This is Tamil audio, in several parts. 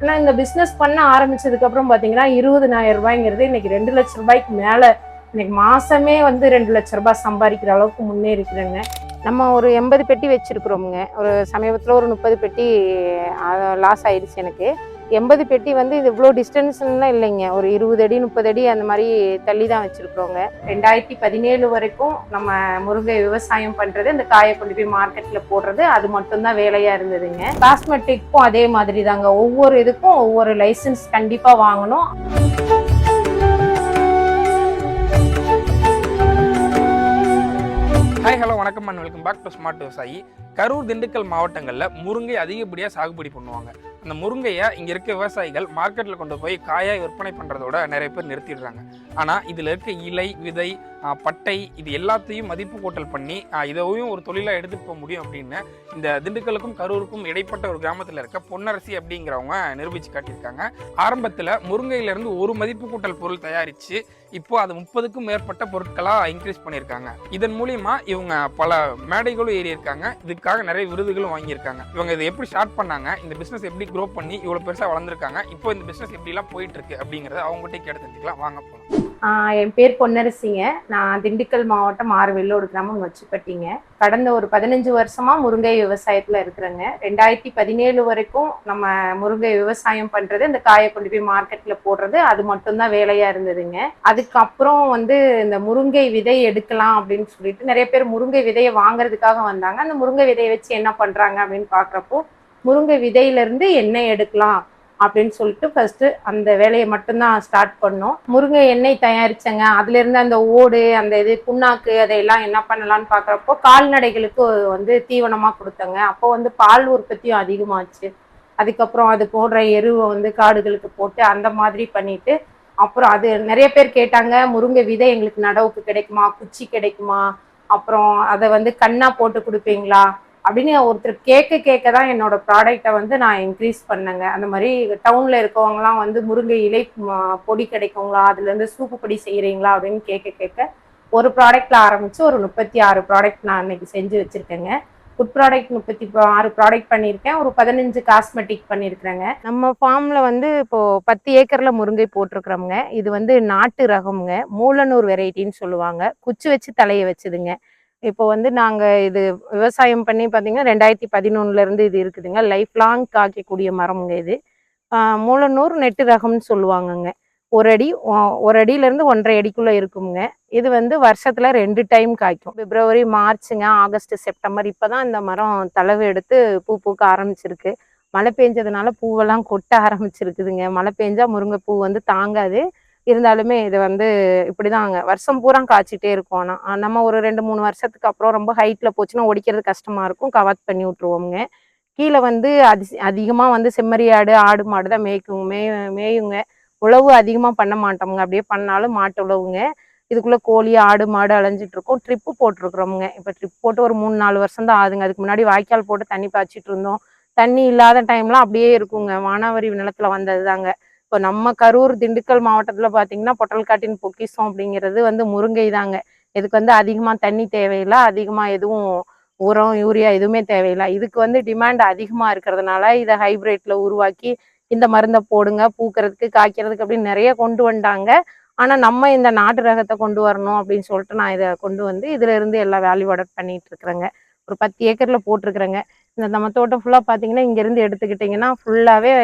ஆனால் இந்த பிஸ்னஸ் பண்ண ஆரம்பிச்சதுக்கப்புறம் பார்த்தீங்கன்னா இருபதனாயிரம் ரூபாய்ங்கிறது இன்னைக்கு ரெண்டு லட்ச ரூபாய்க்கு மேலே. இன்னைக்கு மாசமே வந்து ரெண்டு லட்ச ரூபாய் சம்பாதிக்கிற அளவுக்கு முன்னேறிக்கிறேங்க நம்ம ஒரு எண்பது பெட்டி வச்சுருக்குறோமுங்க. ஒரு சமீபத்தில் ஒரு முப்பது பெட்டி லாஸ் ஆயிடுச்சு எனக்கு. எண்பது பெட்டி வந்து இது இவ்வளோ டிஸ்டன்ஸ்லாம் இல்லைங்க. ஒரு இருபது அடி முப்பது அடி அந்த மாதிரி தள்ளி தான் வச்சுருக்குறோங்க. ரெண்டாயிரத்தி பதினேழு வரைக்கும் நம்ம முருங்கை விவசாயம் பண்ணுறது இந்த காயை கொண்டு போய் மார்க்கெட்டில் போடுறது அது மட்டும்தான் வேலையாக இருந்ததுங்க. காஸ்மெட்டிக்கும் அதே மாதிரி தாங்க ஒவ்வொரு இதுக்கும் ஒவ்வொரு லைசன்ஸ் கண்டிப்பாக வாங்கணும். ஹாய் ஹலோ வணக்கம் and welcome back to smart விவசாயி கரூர் திண்டுக்கல் மாவட்டங்களில் முருங்கை அதிகப்படியாக சாகுபடி பண்ணுவாங்க. அந்த முருங்கையை இங்கே இருக்க விவசாயிகள் மார்க்கெட்டில் கொண்டு போய் காயாக விற்பனை பண்ணுறதோட நிறைய பேர் நிறுத்திடுறாங்க. ஆனால் இதில் இருக்க இலை விதை பட்டை இது எல்லாத்தையும் மதிப்பு கூட்டல் பண்ணி இதையும் ஒரு தொழிலாக எடுத்துகிட்டு போக முடியும் அப்படின்னு இந்த திண்டுக்கலுக்கும் கரூருக்கும் இடைப்பட்ட ஒரு கிராமத்தில் இருக்க பொன்னரசி அப்படிங்கிறவங்க நிரூபித்து காட்டியிருக்காங்க. ஆரம்பத்தில் முருங்கையிலேருந்து ஒரு மதிப்பு கூட்டல் பொருள் தயாரித்து இப்போ அது முப்பதுக்கும் மேற்பட்ட பொருட்களாக இன்க்ரீஸ் பண்ணியிருக்காங்க. இதன் மூலிமா இவங்க பல மேடைகளும் ஏறி இருக்காங்க இதுக்காக நிறைய விருதுகளும் வாங்கியிருக்காங்க. இவங்க இதை எப்படி ஸ்டார்ட் பண்ணாங்க இந்த பிஸ்னஸ் எப்படி க்ரோ பண்ணி இவ்வளோ பெருசாக வளர்ந்துருக்காங்க இப்போ இந்த பிஸ்னஸ் எப்படிலாம் போயிட்டு இருக்கு அப்படிங்கிறத அவங்ககிட்ட கேட்டு தெரிஞ்சுக்கலாம். வாங்க போகலாம் என் பேர் பொன்னரசிங்க. நான் திண்டுக்கல் மாவட்டம் ஆறுவெல்லோடு கிராமம் வச்சுப்பட்டிங்க. கடந்த ஒரு பதினஞ்சு வருஷமா முருங்கை விவசாயத்துல இருக்கிறேங்க. ரெண்டாயிரத்தி பதினேழு வரைக்கும் நம்ம முருங்கை விவசாயம் பண்றது இந்த காயை கொண்டு போய் மார்க்கெட்ல போடுறது அது மட்டும்தான் வேலையா இருந்ததுங்க. அதுக்கப்புறம் வந்து இந்த முருங்கை விதை எடுக்கலாம் அப்படின்னு சொல்லிட்டு நிறைய பேர் முருங்கை விதையை வாங்குறதுக்காக வந்தாங்க. அந்த முருங்கை விதையை வச்சு என்ன பண்றாங்க அப்படின்னு பாக்குறப்போ முருங்கை விதையில இருந்து எண்ணெய் எடுக்கலாம். அப்படின்னு சொல்லிட்டு ஃபர்ஸ்ட் அந்த வேலையை மட்டும்தான் ஸ்டார்ட் பண்ணோம். முருங்கை எண்ணெய் தயாரிச்சங்க. அதுலேருந்து அந்த ஓடு அந்த இது புண்ணாக்கு அதையெல்லாம் என்ன பண்ணலாம்னு பார்க்குறப்போ கால்நடைகளுக்கு வந்து தீவனமாக கொடுத்தங்க. அப்போ வந்து பால் உற்பத்தியும் அதிகமாச்சு. அதுக்கப்புறம் அது போடுற எருவை வந்து காடுகளுக்கு போட்டு அந்த மாதிரி பண்ணிட்டு அப்புறம் அது நிறைய பேர் கேட்டாங்க முருங்கை விதை எங்களுக்கு நடவுக்கு கிடைக்குமா? குச்சி கிடைக்குமா? அப்புறம் அதை வந்து கண்ணா போட்டு கொடுப்பீங்களா? அப்படின்னு ஒருத்தர் கேட்க கேட்க தான் என்னோட ப்ராடக்டை வந்து நான் இன்க்ரீஸ் பண்ணேங்க. அந்த மாதிரி டவுன்ல இருக்கவங்கலாம் வந்து முருங்கை இலை பொடி கிடைக்குங்களா? அதுல இருந்து சூப்பு பொடி செய்யறீங்களா அப்படின்னு கேட்க கேட்க ஒரு ப்ராடக்ட்ல ஆரம்பிச்சு ஒரு முப்பத்தி ஆறு ப்ராடக்ட் நான் இன்னைக்கு செஞ்சு வச்சிருக்கேங்க. ஃபுட் ப்ராடக்ட் முப்பத்தி ஆறு ப்ராடக்ட் பண்ணியிருக்கேன். ஒரு பதினஞ்சு காஸ்மெட்டிக் பண்ணியிருக்கிறேங்க. நம்ம ஃபார்ம்ல வந்து இப்போ பத்து ஏக்கர்ல முருங்கை போட்டிருக்கிறோம்ங்க. இது வந்து நாட்டு ரகம்ங்க. மூலனூர் வெரைட்டின்னு சொல்லுவாங்க. குச்சி வச்சு தலையை வச்சுதுங்க. இப்போ வந்து நாங்கள் இது விவசாயம் பண்ணி பார்த்தீங்கன்னா ரெண்டாயிரத்தி பதினொன்னுல இருந்து இது இருக்குதுங்க. லைஃப் லாங் காய்க்கக்கூடிய மரம்ங்க இது. மூலநூறு நெட்டு ரகம்னு சொல்லுவாங்கங்க. ஒரு அடி ஒரு அடியிலேருந்து ஒன்றரை அடிக்குள்ளே இருக்குங்க. இது வந்து வருஷத்தில் ரெண்டு டைம் காய்க்கும். பிப்ரவரி மார்ச்சுங்க ஆகஸ்ட் செப்டம்பர் இப்போ தான் இந்த மரம் தளவு எடுத்து பூ பூக்க ஆரம்பிச்சிருக்கு. மழை பெஞ்சதுனால பூவெல்லாம் கொட்ட ஆரம்பிச்சிருக்குதுங்க. மழை பெஞ்சா முருங்கை பூ வந்து தாங்காது. இருந்தாலுமே இது வந்து இப்படிதாங்க. வருஷம் பூரா காய்ச்சிட்டே இருக்கும் ஆனா நம்ம ஒரு ரெண்டு மூணு வருஷத்துக்கு அப்புறம் ரொம்ப ஹைட்ல போச்சுன்னா ஒடிக்கிறது கஷ்டமா இருக்கும். கவாத் பண்ணி விட்டுருவோங்க. கீழே வந்து அதி அதிகமாக வந்து செம்மறி ஆடு ஆடு மாடு தான் மேய்க்குங்க மேய மேயுங்க. உழவு அதிகமாக பண்ண மாட்டோமுங்க. அப்படியே பண்ணாலும் மாட்டு உழவுங்க. இதுக்குள்ள கோழி ஆடு மாடு அலைஞ்சிட்டு இருக்கோம் ட்ரிப்பு போட்டிருக்கிறோமுங்க. இப்போ ட்ரிப் போட்டு ஒரு மூணு நாலு வருஷம் தான் ஆகுதுங்க. அதுக்கு முன்னாடி வாய்க்கால் போட்டு தண்ணி பாய்ச்சிட்டு இருந்தோம் தண்ணி இல்லாத டைம்லாம் அப்படியே இருக்குங்க. வானாவரி நிலத்துல வந்தது தாங்க இப்போ நம்ம கரூர் திண்டுக்கல் மாவட்டத்தில் பார்த்தீங்கன்னா பொட்டல்காட்டின் பொக்கிஷம் அப்படிங்கிறது வந்து முருங்கை தாங்க இதுக்கு வந்து அதிகமாக தண்ணி தேவையில்லை அதிகமாக எதுவும் உரம் யூரியா எதுவுமே தேவையில்லை. இதுக்கு வந்து டிமாண்ட் அதிகமாக இருக்கிறதுனால இதை ஹைபிரிட்ல உருவாக்கி இந்த மருந்தை போடுங்க பூக்கிறதுக்கு காய்க்கிறதுக்கு அப்படின்னு நிறைய கொண்டு வந்தாங்க. ஆனால் நம்ம இந்த நாட்டு ரகத்தை கொண்டு வரணும் அப்படின்னு சொல்லிட்டு நான் இதை கொண்டு வந்து இதுல இருந்து எல்லா வேல்யூ ஆர்டர் பண்ணிட்டு இருக்கிறேங்க. ஒரு பத்து ஏக்கர்ல போட்டிருக்கிறேங்க. இந்த நம்ம தோட்டம் ஃபுல்லாக பார்த்தீங்கன்னா இங்கேருந்து எடுத்துக்கிட்டிங்கன்னா ஃபுல்லாகவே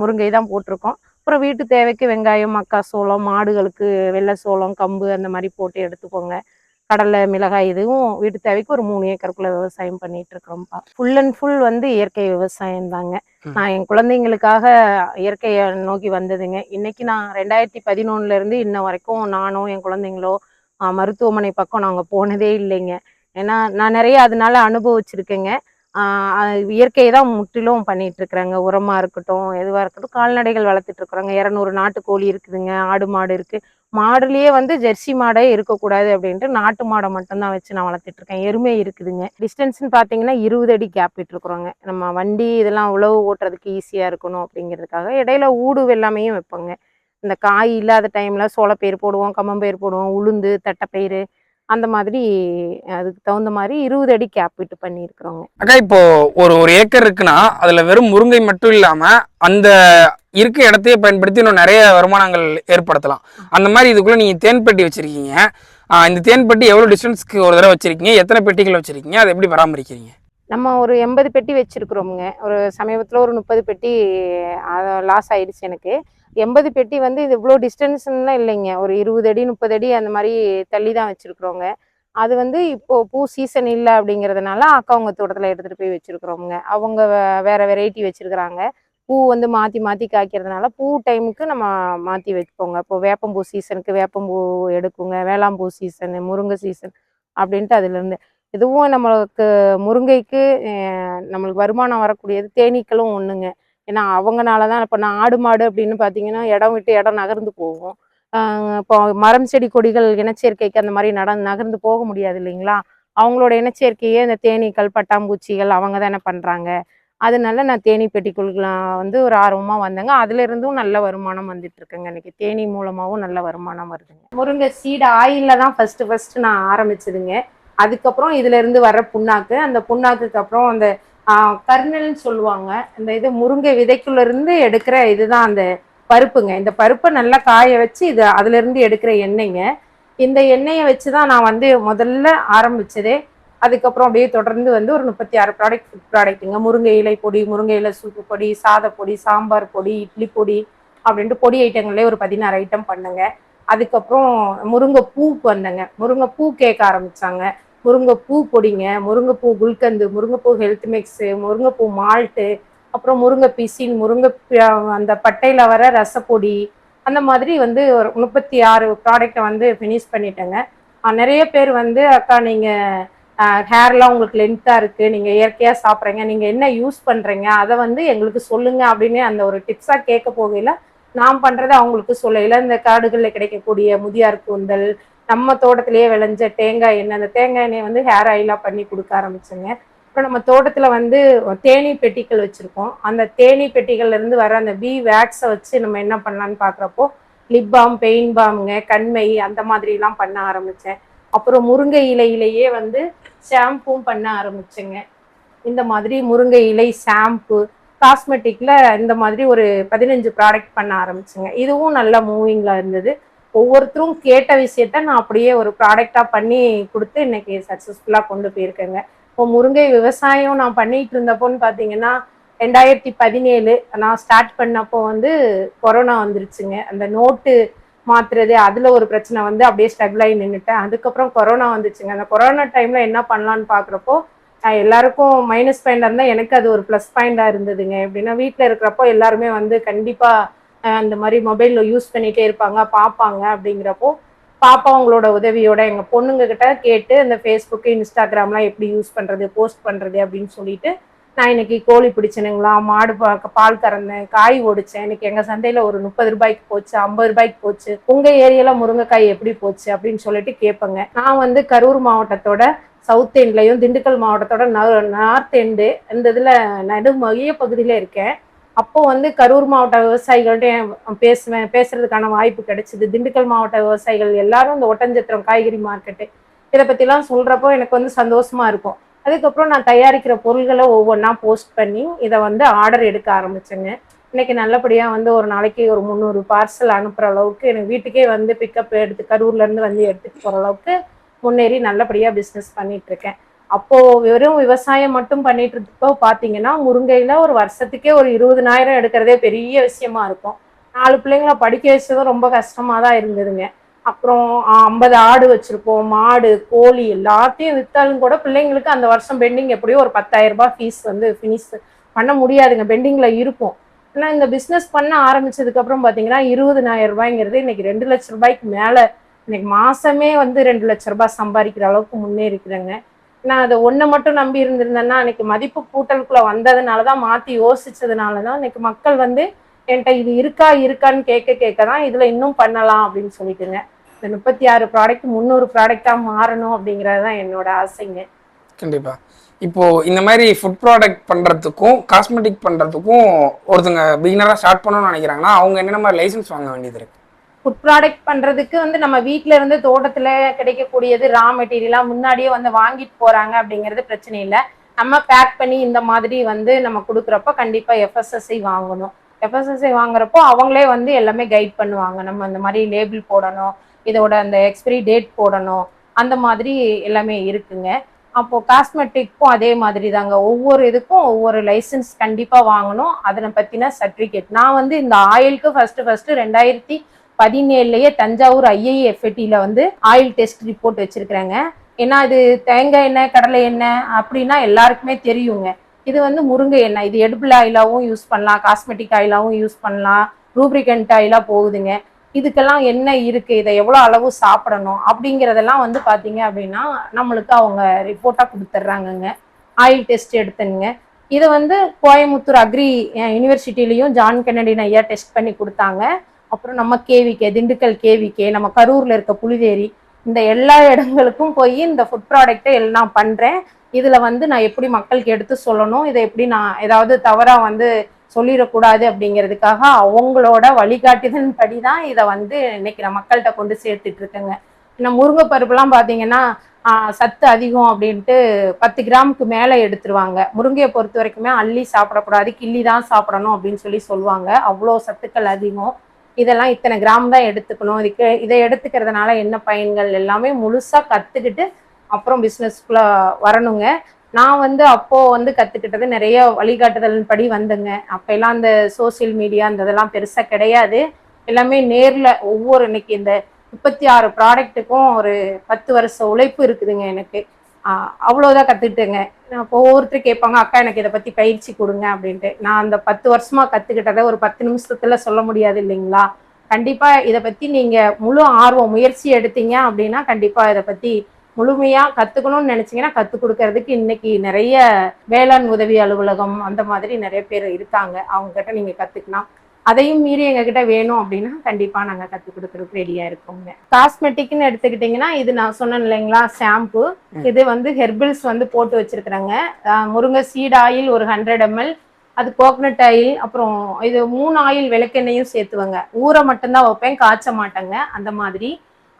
முருங்கை தான் போட்டிருக்கோம். அப்புறம் வீட்டு தேவைக்கு வெங்காயம் மக்காசோளம் மாடுகளுக்கு வெள்ளை சோளம் கம்பு அந்த மாதிரி போட்டு எடுத்துக்கோங்க. கடலை மிளகாய் இதுவும் வீட்டு தேவைக்கு ஒரு மூணு ஏக்கருக்குள்ள விவசாயம் பண்ணிட்டு இருக்கிறோம்ப்பா. ஃபுல் அண்ட் ஃபுல் வந்து இயற்கை விவசாயம் தாங்க. நான் என் குழந்தைங்களுக்காக இயற்கையை நோக்கி வந்ததுங்க. இன்னைக்கு நான் ரெண்டாயிரத்தி பதினொன்னுல இருந்து இன்ன வரைக்கும் நானும் என் குழந்தைங்களோ மருத்துவமனை பக்கம் நாங்க போனதே இல்லைங்க. ஏன்னா நான் நிறைய அதனால அனுபவிச்சிருக்கேங்க. இயற்கையை தான் முற்றிலும் பண்ணிட்டு இருக்கிறாங்க உரமா இருக்கட்டும் எதுவாக இருக்கட்டும் கால்நடைகள் வளர்த்துட்டு இருக்கிறாங்க இரநூறு நாட்டுக்கோழி இருக்குதுங்க ஆடு மாடு இருக்கு. மாடுலயே வந்து ஜெர்சி மாடே இருக்கக்கூடாது அப்படின்ட்டு நாட்டு மாடை மட்டும்தான் வச்சு நான் வளர்த்துட்டு இருக்கேன் எருமை இருக்குதுங்க. டிஸ்டன்ஸ்னு பார்த்தீங்கன்னா இருபது அடி கேப் விட்டுருக்குறோங்க. நம்ம வண்டி இதெல்லாம் உழவு ஓட்டுறதுக்கு ஈஸியாக இருக்கணும் அப்படிங்கிறதுக்காக இடையில ஊடு எல்லாமே வைப்போங்க. இந்த காய் இல்லாத டைமில் சோளப்பயிர் போடுவோம் கம்மம்பயிர் போடுவோம் உளுந்து தட்டைப்பயிறு அந்த மாதிரி அதுக்கு தகுந்த மாதிரி இருபது அடி கேப் விட்டு பண்ணியிருக்கிறோங்க. அக்கா இப்போ ஒரு ஒரு ஏக்கர் இருக்குன்னா அதில் வெறும் முருங்கை மட்டும் இல்லாமல் அந்த இருக்க இடத்தையே பயன்படுத்தி இன்னும் நிறைய வருமானங்கள் ஏற்படுத்தலாம். அந்த மாதிரி இதுக்குள்ளே நீங்கள் தேன் பெட்டி இந்த தேன்பெட்டி எவ்வளோ டிஸ்டன்ஸ்க்கு ஒரு தடவை வச்சுருக்கீங்க? எத்தனை பெட்டிகள் வச்சுருக்கீங்க? அதை எப்படி பராமரிக்கிறீங்க? நம்ம ஒரு எண்பது பெட்டி வச்சுருக்குறோமுங்க. ஒரு சமீபத்தில் ஒரு முப்பது பெட்டி லாஸ் ஆகிடுச்சு எனக்கு. எண்பது பெட்டி வந்து இது இவ்வளோ டிஸ்டன்ஸ்லாம் இல்லைங்க. ஒரு இருபது அடி முப்பது அடி அந்த மாதிரி தள்ளி தான் வச்சுருக்குறோங்க. அது வந்து இப்போது பூ சீசன் இல்லை அப்படிங்கிறதுனால அக்காவங்க தோட்டத்தில் எடுத்துகிட்டு போய் வச்சுருக்குறோமுங்க. அவங்க வேறு வெரைட்டி வச்சுருக்குறாங்க. பூ வந்து மாற்றி மாற்றி காய்க்கிறதுனால பூ டைமுக்கு நம்ம மாற்றி வைப்போங்க. இப்போ வேப்பம்பூ சீசனுக்கு வேப்பம்பூ எடுக்குங்க. வேளாம்பூ சீசனு முருங்கை சீசன் அப்படின்ட்டு அதுலேருந்து இதுவும் நம்மளுக்கு முருங்கைக்கு நம்மளுக்கு வருமானம் வரக்கூடியது தேனீக்களும் ஒன்றுங்க ஏன்னா அவங்கனால தான் இப்போ நான் ஆடு மாடு அப்படின்னு பார்த்தீங்கன்னா இடம் விட்டு இடம் நகர்ந்து போகும். இப்போ மரம் செடி கொடிகள் இனச்சேர்க்கைக்கு அந்த மாதிரி நட நகர்ந்து போக முடியாது இல்லைங்களா? அவங்களோட இனச்சேர்க்கையே இந்த தேனீக்கள் பட்டாம்பூச்சிகள் அவங்க தானே பண்ணுறாங்க அதனால நான் தேனி பெட்டிக்குள்ளாம் வந்து ஒரு ஆர்வமாக வந்தேங்க. அதுலேருந்தும் நல்ல வருமானம் வந்துட்டு இருக்குங்க இன்னைக்கு தேனி மூலமாகவும் நல்ல வருமானம் வருதுங்க. முருங்கை சீடு ஆயிலில் தான் ஃபஸ்ட்டு ஃபஸ்ட்டு நான் ஆரம்பிச்சதுங்க. அதுக்கப்புறம் இதுல இருந்து வர்ற புண்ணாக்கு அந்த புண்ணாக்குக்கு அப்புறம் அந்த ஆஹ், கர்னல்னு சொல்லுவாங்க. அந்த இது முருங்கை விதைக்குள்ள இருந்து எடுக்கிற இதுதான் அந்த பருப்புங்க. இந்த பருப்பை நல்லா காய வச்சு இது அதுல இருந்து எடுக்கிற எண்ணெய்ங்க. இந்த எண்ணெயை வச்சு தான் நான் வந்து முதல்ல ஆரம்பிச்சதே. அதுக்கப்புறம் அப்படியே தொடர்ந்து வந்து ஒரு முப்பத்தி ஆறு ப்ராடக்ட் ஃபுட் ப்ராடக்ட்டுங்க முருங்கை இலை பொடி முருங்கை இலை சூப்பு பொடி சாத பொடி சாம்பார் பொடி இட்லி பொடி அப்படின்ட்டு பொடி ஐட்டங்களே ஒரு பதினாறு ஐட்டம் பண்ணுங்க. அதுக்கப்புறம் முருங்கை பூ வந்தங்க. முருங்கை பூ கேட்க ஆரம்பிச்சாங்க. முருங்கைப்பூ பொடிங்க முருங்கைப்பூ குல்கந்து முருங்கைப்பூ ஹெல்த் மிக்ஸு முருங்கைப்பூ மால்ட்டு அப்புறம் முருங்கை பிசின் முருங்கை அந்த பட்டையில் வர ரசப்பொடி அந்த மாதிரி வந்து ஒரு முப்பத்தி ஆறு ப்ராடக்ட்டை வந்து ஃபினிஷ் பண்ணிட்டேங்க. நிறைய பேர் வந்து அக்கா நீங்கள் ஹேர்லாம் உங்களுக்கு லென்த்தாக இருக்குது நீங்கள் இயற்கையாக சாப்பிட்றீங்க நீங்கள் என்ன யூஸ் பண்ணுறீங்க அதை வந்து எங்களுக்கு சொல்லுங்கள் அப்படின்னு அந்த ஒரு டிப்ஸாக கேட்க போகையில் நான் பண்ணுறதை அவங்களுக்கு சொல்லையில் இந்த காடுகளில் கிடைக்கக்கூடிய முதியார் கூந்தல் நம்ம தோட்டத்திலேயே விளைஞ்ச தேங்காய் எண்ணெய் அந்த தேங்காய் எண்ணெய் வந்து ஹேர் ஆயிலாக பண்ணி கொடுக்க ஆரம்பிச்சேங்க. அப்புறம் நம்ம தோட்டத்தில் வந்து தேனீ பெட்டிகள் வச்சுருக்கோம். அந்த தேனீ பெட்டிகள்லேருந்து வர அந்த பி வேக்ஸை வச்சு நம்ம என்ன பண்ணலான்னு பார்க்குறப்போ லிப் பாம் பெயின் பாம்ங்க கண்மை அந்த மாதிரிலாம் பண்ண ஆரம்பித்தேன் அப்புறம் முருங்கை இலையிலேயே வந்து ஷாம்பும் பண்ண ஆரம்பிச்சேங்க. இந்த மாதிரி முருங்கை இலை ஷாம்பு காஸ்மெட்டிக்கில் இந்த மாதிரி ஒரு பதினஞ்சு ப்ராடக்ட் பண்ண ஆரம்பிச்சேங்க. இதுவும் நல்ல மூவிங்கில் இருந்தது. ஒவ்வொருத்தரும் கேட்ட விஷயத்த நான் அப்படியே ஒரு ப்ராடக்டாக பண்ணி கொடுத்து இன்னைக்கு சக்ஸஸ்ஃபுல்லாக கொண்டு போயிருக்கேங்க. இப்போ முருங்கை விவசாயம் நான் பண்ணிட்டு இருந்தப்போன்னு பார்த்தீங்கன்னா ரெண்டாயிரத்தி பதினேழு நான் ஸ்டார்ட் பண்ணப்போ வந்து கொரோனா வந்துருச்சுங்க. அந்த நோட்டு மாத்துறது அதில் ஒரு பிரச்சனை வந்து அப்படியே ஸ்ட்ரகிள் ஆகி நின்றுட்டேன் அதுக்கப்புறம் கொரோனா வந்துச்சுங்க. அந்த கொரோனா டைமில் என்ன பண்ணலான்னு பார்க்குறப்போ எல்லாருக்கும் மைனஸ் பாயிண்டாக இருந்தால் எனக்கு அது ஒரு ப்ளஸ் பாயிண்டாக இருந்ததுங்க. எப்படின்னா வீட்டில் இருக்கிறப்போ எல்லாருமே வந்து கண்டிப்பாக அந்த இந்த மாதிரி மொபைலில் யூஸ் பண்ணிட்டே இருப்பாங்க பார்ப்பாங்க அப்படிங்கிறப்போ பாப்பா அவங்களோட உதவியோட எங்க பொண்ணுங்க கிட்ட கேட்டு இந்த ஃபேஸ்புக்கு இன்ஸ்டாகிராம்லாம் எப்படி யூஸ் பண்றது போஸ்ட் பண்றது அப்படின்னு சொல்லிட்டு நான் இன்னைக்கு கோழி பிடிச்சனுங்களா மாடு பா- பால் கறந்தேன் காய் ஒடிச்சேன் இன்னைக்கு எங்க சந்தையில ஒரு முப்பது ரூபாய்க்கு போச்சு ஐம்பது ரூபாய்க்கு போச்சு. உங்க ஏரியால முருங்கைக்காய் எப்படி போச்சு அப்படின்னு சொல்லிட்டு கேட்பேங்க. நான் வந்து கரூர் மாவட்டத்தோட சவுத் எண்ட்லையும் திண்டுக்கல் மாவட்டத்தோட நார்த் எண்டு இந்த இதில் நடு மைய பகுதியில் இருக்கேன். அப்போ வந்து கரூர் மாவட்ட விவசாயிகள்கிட்ட பேசுவேன். பேசுறதுக்கான வாய்ப்பு கிடைச்சிது. திண்டுக்கல் மாவட்ட விவசாயிகள் எல்லாரும் இந்த ஒட்டஞ்சத்திரம் காய்கறி மார்க்கெட்டு இதை பற்றிலாம் சொல்கிறப்போ எனக்கு வந்து சந்தோஷமா இருக்கும். அதுக்கப்புறம் நான் தயாரிக்கிற பொருள்களை ஒவ்வொன்றா போஸ்ட் பண்ணி இதை வந்து ஆர்டர் எடுக்க ஆரம்பிச்சேங்க. இன்னைக்கு நல்லபடியாக வந்து ஒரு நாளைக்கு ஒரு முந்நூறு பார்சல் அனுப்புகிற அளவுக்கு எனக்கு வீட்டுக்கே வந்து பிக்கப் எடுத்து கரூர்லேருந்து வந்து எடுத்துகிட்டு போகிற அளவுக்கு முன்னேறி நல்லபடியாக பிஸ்னஸ் பண்ணிகிட்ருக்கேன் அப்போ வெறும் விவசாயம் மட்டும் பண்ணிட்டு இருக்கப்போ பார்த்தீங்கன்னா முருங்கையில ஒரு வருஷத்துக்கே ஒரு இருபதனாயிரம் எடுக்கிறதே பெரிய விஷயமா இருக்கும். நாலு பிள்ளைங்கள படிக்க வச்சதும் ரொம்ப கஷ்டமா தான் இருந்ததுங்க. அப்புறம் ஐம்பது ஆடு வச்சிருப்போம். மாடு கோழி எல்லாத்தையும் வித்தாலும் கூட பிள்ளைங்களுக்கு அந்த வருஷம் பெண்டிங் எப்படியோ ஒரு பத்தாயிரம் ரூபாய் ஃபீஸ் வந்து ஃபினிஷ் பண்ண முடியாதுங்க. பெண்டிங்ல இருக்கும். ஆனால் இந்த பிஸ்னஸ் பண்ண ஆரம்பிச்சதுக்கு அப்புறம் பாத்தீங்கன்னா ரூபாய்ங்கிறது இன்னைக்கு ரெண்டு லட்சம் ரூபாய்க்கு மேலே இன்னைக்கு மாசமே வந்து ரெண்டு லட்சம் ரூபாய் சம்பாதிக்கிற அளவுக்கு முன்னேறிக்கிறேங்க. நான் அதை ஒன்றை மட்டும் நம்பி இருந்திருந்தேன்னா அன்னைக்கு மதிப்பு கூட்டலுக்குள்ள வந்ததுனால தான் மாற்றி யோசிச்சதுனால தான் இன்னைக்கு மக்கள் வந்து என்கிட்ட இது இருக்கா இருக்கான்னு கேட்க கேட்க தான் இதில் இன்னும் பண்ணலாம் அப்படின்னு சொல்லிட்டுங்க. இந்த முப்பத்தி ஆறு ப்ராடக்ட் முந்நூறு ப்ராடக்டாக மாறணும் அப்படிங்கிறது தான் என்னோட ஆசைங்க. கண்டிப்பாக இப்போ இந்த மாதிரி ஃபுட் ப்ராடக்ட் பண்ணுறதுக்கும் காஸ்மெட்டிக் பண்ணுறதுக்கும் ஒருத்தங்க பிகினராக ஸ்டார்ட் பண்ணணும்னு நினைக்கிறாங்கன்னா அவங்க என்னென்ன மாதிரி லைசன்ஸ் வாங்க வேண்டியது இருக்கு? ஃபுட் ப்ராடக்ட் பண்றதுக்கு வந்து நம்ம வீட்டில் இருந்து தோட்டத்துல கிடைக்கக்கூடியது ரா மெட்டீரியலா முன்னாடியே வந்து வாங்கிட்டு போறாங்க அப்படிங்கிறது பிரச்சனை இல்லை. நம்ம பேக் பண்ணி இந்த மாதிரி வந்து நம்ம கொடுக்குறப்ப கண்டிப்பா எஃப்எஸ்எஸ்ஐ வாங்கணும். எஃப்எஸ்எஸ்ஐ வாங்குறப்போ அவங்களே வந்து எல்லாமே கைட் பண்ணுவாங்க. நம்ம இந்த மாதிரி லேபிள் போடணும் இதோட அந்த எக்ஸ்பிரி டேட் போடணும் அந்த மாதிரி எல்லாமே இருக்குங்க. அப்போ காஸ்மெட்டிக்கும் அதே மாதிரி தாங்க ஒவ்வொரு இதுக்கும் ஒவ்வொரு லைசன்ஸ் கண்டிப்பா வாங்கணும். அதனை பத்தின சர்டிபிகேட் நான் வந்து இந்த ஆயிலுக்கு ஃபர்ஸ்ட் ஃபர்ஸ்ட் ரெண்டாயிரத்தி பதினேழுலயே தஞ்சாவூர் ஐஐஎஃப்டில வந்து ஆயில் டெஸ்ட் ரிப்போர்ட் வச்சிருக்கிறாங்க. ஏன்னா இது தேங்காய் எண்ணெய் கடலை எண்ணெய் அப்படின்னா எல்லாருக்குமே தெரியுங்க. இது வந்து முருங்கை எண்ணெய். இது எடுப்பில் ஆயிலாகவும் யூஸ் பண்ணலாம். காஸ்மெட்டிக் ஆயிலாவும் யூஸ் பண்ணலாம். ரூப்ரிகண்ட் ஆயிலாக போகுதுங்க. இதுக்கெல்லாம் என்ன இருக்கு? இதை எவ்வளோ அளவு சாப்பிடணும்? அப்படிங்கிறதெல்லாம் வந்து பார்த்தீங்க அப்படின்னா நம்மளுக்கு அவங்க ரிப்போர்ட்டாக கொடுத்துட்றாங்கங்க. ஆயில் டெஸ்ட் எடுத்துங்க இதை வந்து கோயமுத்தூர் அக்ரி யூனிவர்சிட்டிலையும் ஜான் கென்னடின் ஐயா டெஸ்ட் பண்ணி கொடுத்தாங்க. அப்புறம் நம்ம கேவிகே திண்டுக்கல் கேவிகே நம்ம கரூர்ல இருக்க புலிவேரி இந்த எல்லா இடங்களுக்கும் போய் இந்த ஃபுட் ப்ராடக்ட்டை எல்லாம் பண்றேன். இதுல வந்து நான் எப்படி மக்களுக்கு எடுத்து சொல்லணும் இதை எப்படி நான் ஏதாவது தவறா வந்து சொல்லிடக்கூடாது அப்படிங்கிறதுக்காக அவங்களோட வழிகாட்டுதன் படி தான் இதை வந்து இன்னைக்கு நான் மக்கள்கிட்ட கொண்டு சேர்த்துட்டு இருக்கேங்க. இந்த முருங்கை பருப்புலாம் பார்த்தீங்கன்னா சத்து அதிகம் அப்படின்ட்டு பத்து கிராமுக்கு மேலே எடுத்துருவாங்க. முருங்கையை பொறுத்த வரைக்குமே அள்ளி சாப்பிடக்கூடாது கிள்ளி தான் சாப்பிடணும் அப்படின்னு சொல்லி சொல்லுவாங்க. அவ்வளோ சத்துக்கள் அதிகம். இதெல்லாம் இத்தனை கிராம் தான் எடுத்துக்கணும். இதுக்கு இதை எடுத்துக்கிறதுனால என்ன பயன்கள் எல்லாமே முழுசாக கற்றுக்கிட்டு அப்புறம் பிஸ்னஸ்க்குள்ளே வரணுங்க. நான் வந்து அப்போது வந்து கற்றுக்கிட்டது நிறைய வழிகாட்டுதல் படி வந்தேங்க. அப்போல்லாம் அந்த சோசியல் மீடியா அந்த இதெல்லாம் பெருசாக கிடையாது. எல்லாமே நேரில் ஒவ்வொரு இன்னைக்கு இந்த முப்பத்தி ஆறு ப்ராடக்ட்டுக்கும் ஒரு பத்து வருஷ உழைப்பு இருக்குதுங்க எனக்கு. அவ்வளோதான் கற்றுக்கிட்டேங்க நான் இப்போ ஒவ்வொருத்தர் கேட்பாங்க அக்கா எனக்கு இதை பற்றி பயிற்சி கொடுங்க அப்படின்ட்டு. நான் அந்த பத்து வருஷமாக கற்றுக்கிட்டதை ஒரு பத்து நிமிஷத்தில் சொல்ல முடியாது இல்லைங்களா? கண்டிப்பாக இதை பற்றி நீங்கள் முழு ஆர்வம் முயற்சி எடுத்தீங்க அப்படின்னா கண்டிப்பாக இதை பற்றி முழுமையாக கற்றுக்கணும்னு நினச்சிங்கன்னா கற்றுக் கொடுக்கறதுக்கு இன்னைக்கு நிறைய வேளாண் உதவி அலுவலகம் அந்த மாதிரி நிறைய பேர் இருக்காங்க. அவங்க கிட்ட கற்றுக்கலாம் அதையும் மீறி எங்க கிட்ட வேணும் அப்படின்னா கண்டிப்பா நாங்க கத்துக் கொடுக்கறதுக்கு ரெடியா இருக்கோங்க. காஸ்மெட்டிக்னு எடுத்துக்கிட்டீங்கன்னா இது நான் சொன்னேன் இல்லைங்களா ஷாம்பு இது வந்து ஹெர்பிள்ஸ் வந்து போட்டு வச்சிருக்கிறேங்க. முருங்கை சீட் ஆயில் ஒரு ஹண்ட்ரட் எம்எல் அது கோகனட் ஆயில் அப்புறம் இது மூணு ஆயில் விளக்கெண்ணையும் சேர்த்துவங்க. ஊற மட்டும்தான் வைப்பேன் காய்ச்ச மாட்டேங்க அந்த மாதிரி.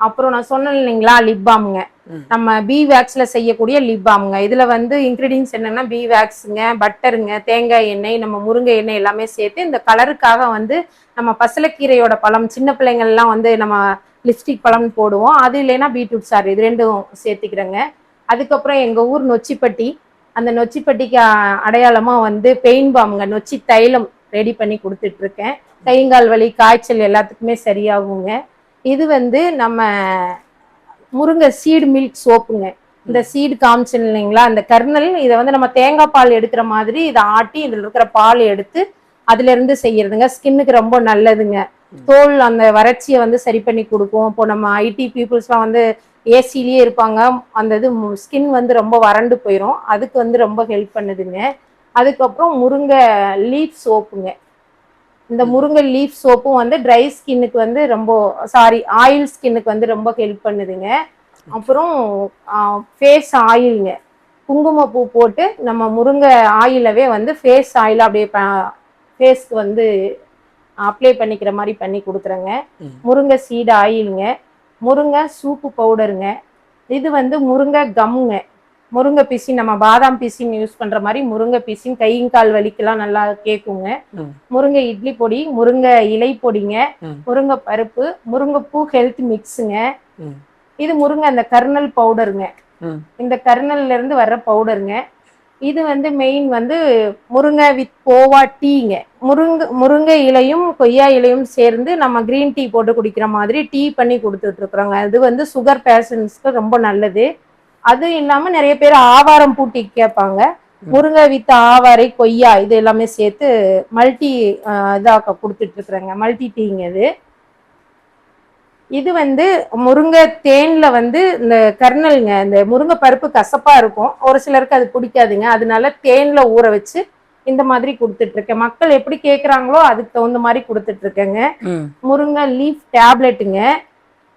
அப்புறம் நான் சொன்னேன் இல்லைங்களா லிப் பாம்ங்க. நம்ம பி வேக்ஸ்ல செய்யக்கூடிய லிப் பாம்ங்க இதுல வந்து இன்கிரீடியன்ஸ் என்னன்னா பி வேக்ஸுங்க பட்டருங்க தேங்காய் எண்ணெய் நம்ம முருங்கை எண்ணெய் எல்லாமே சேர்த்து இந்த கலருக்காக வந்து நம்ம பசலைக்கீரையோட பழம் சின்ன பிள்ளைங்கள்லாம் வந்து நம்ம லிப்ஸ்டிக் பழம்னு போடுவோம். அது இல்லைன்னா பீட்ரூட் சாறு இது ரெண்டும் சேர்த்துக்கிறேங்க. அதுக்கப்புறம் எங்க ஊர் நொச்சிப்பட்டி. அந்த நொச்சிப்பட்டிக்கு அ- அடையாளமா வந்து பெயின் பாம்ங்க நொச்சி தைலம் ரெடி பண்ணி கொடுத்துட்டு இருக்கேன் கைங்கால் வலி காய்ச்சல் எல்லாத்துக்குமே சரியாகுங்க. இது வந்து நம்ம முருங்கை சீடு மில்க் சோப்புங்க இந்த சீடு காமிச்சேன் இல்லைங்களா? அந்த கர்னல் இதை வந்து நம்ம தேங்காய் பால் எடுக்கிற மாதிரி இதை ஆட்டி இதில் இருக்கிற பால் எடுத்து அதுல இருந்து செய்யறதுங்க. ஸ்கின்னுக்கு ரொம்ப நல்லதுங்க. தோல் அந்த வறட்சியை வந்து சரி பண்ணி கொடுக்கும். இப்போ நம்ம ஐடி பீப்புள்ஸ்லாம் வந்து ஏசிலேயே இருப்பாங்க. அந்த இது ஸ்கின் வந்து ரொம்ப வறண்டு போயிடும் அதுக்கு வந்து ரொம்ப ஹெல்ப் பண்ணுதுங்க. அதுக்கப்புறம் முருங்கை லீஃப் சோப்புங்க இந்த முருங்கை லீஃப் சோப்பும் வந்து ட்ரை ஸ்கின்னுக்கு வந்து ரொம்ப சாரி ஆயில் ஸ்கின்னுக்கு வந்து ரொம்ப ஹெல்ப் பண்ணுதுங்க. அப்புறம் ஃபேஸ் ஆயிலுங்க குங்குமப்பூ போட்டு நம்ம முருங்கை ஆயிலவே வந்து ஃபேஸ் ஆயில் அப்படியே ஃபேஸ்க்கு வந்து அப்ளை பண்ணிக்கிற மாதிரி பண்ணி கொடுக்குறேங்க. ம். முருங்கை சீடு ஆயிலுங்க முருங்கை சூப்பு பவுடருங்க இது வந்து முருங்கை கம்முங்க முருங்கை பிசின் நம்ம பாதாம் பிசின் யூஸ் பண்ற மாதிரி முருங்கை பிசின் கைங்கால் வலிக்கெல்லாம் நல்லா கேட்குங்க. முருங்கை இட்லி பொடி முருங்கை இலை பொடிங்க. முருங்கை பருப்பு முருங்கைப்பூ ஹெல்த் மிக்ஸுங்க. இது முருங்கை அந்த கர்னல் பவுடருங்க. இந்த கர்னல்ல இருந்து வர்ற பவுடருங்க இது வந்து மெயின் வந்து முருங்கை வித் கோவா டீங்க முருங்கை முருங்கை இலையும் கொய்யா இலையும் சேர்ந்து நம்ம கிரீன் டீ போட்டு குடிக்கிற மாதிரி டீ பண்ணி கொடுத்துட்டு இருக்கிறோங்க அது வந்து சுகர் பேஷண்ட்ஸ்க்கு ரொம்ப நல்லது அது இல்லாம நிறைய பேர் ஆவாரம் பூட்டி கேட்பாங்க. முருங்கை வித் ஆவாரை கொய்யா இது எல்லாமே சேர்த்து மல்டி இதாக்க கொடுத்துட்டு இருக்கிறேங்க மல்டி டீங்க இது. இது வந்து முருங்கை தேன்ல வந்து இந்த கர்னல்ங்க இந்த முருங்கை பருப்பு கசப்பா இருக்கும். ஒரு சிலருக்கு அது பிடிக்காதுங்க. அதனால தேன்ல ஊற வச்சு இந்த மாதிரி கொடுத்துட்டு இருக்கேன் மக்கள் எப்படி கேக்குறாங்களோ அதுக்கு தகுந்த மாதிரி கொடுத்துட்டு இருக்கேங்க. முருங்கை லீஃப் டேப்லெட்டுங்க.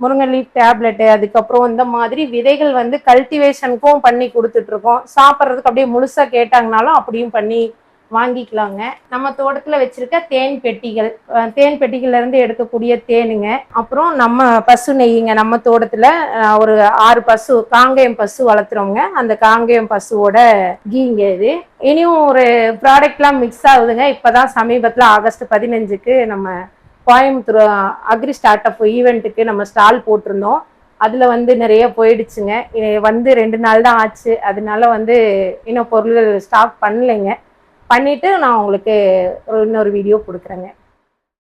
முருங்கை லீஃப் டேப்லெட்டு அதுக்கப்புறம் இந்த மாதிரி விதைகள் வந்து கல்டிவேஷனுக்கும் பண்ணி கொடுத்துட்ருக்கோம். சாப்பிட்றதுக்கு அப்படியே முழுசாக கேட்டாங்கனாலும் அப்படியும் பண்ணி வாங்கிக்கலாங்க. நம்ம தோட்டத்தில் வச்சிருக்க தேன் பெட்டிகள் தேன் பெட்டிகள்லேருந்து எடுக்கக்கூடிய தேனுங்க. அப்புறம் நம்ம பசு நெய்யுங்க நம்ம தோட்டத்தில் ஒரு ஆறு பசு காங்கேயம் பசு வளர்த்துறோங்க அந்த காங்கேயம் பசுவோட கீங்க இது. இனியும் ஒரு ப்ராடக்ட்லாம் மிக்ஸ் ஆகுதுங்க. இப்போ தான் சமீபத்தில் ஆகஸ்ட் பதினஞ்சுக்கு நம்ம கோயம்புத்தூர் அக்ரி ஸ்டார்ட் அப் ஈவெண்ட்டுக்கு நம்ம ஸ்டால் போட்டிருந்தோம். அதில் வந்து நிறைய போயிடுச்சுங்க. வந்து ரெண்டு நாள் தான் ஆச்சு. அதனால வந்து இன்னும் பொருள் ஸ்டாக் பண்ணலைங்க. பண்ணிட்டு நான் உங்களுக்கு இன்னொரு வீடியோ கொடுக்குறேங்க.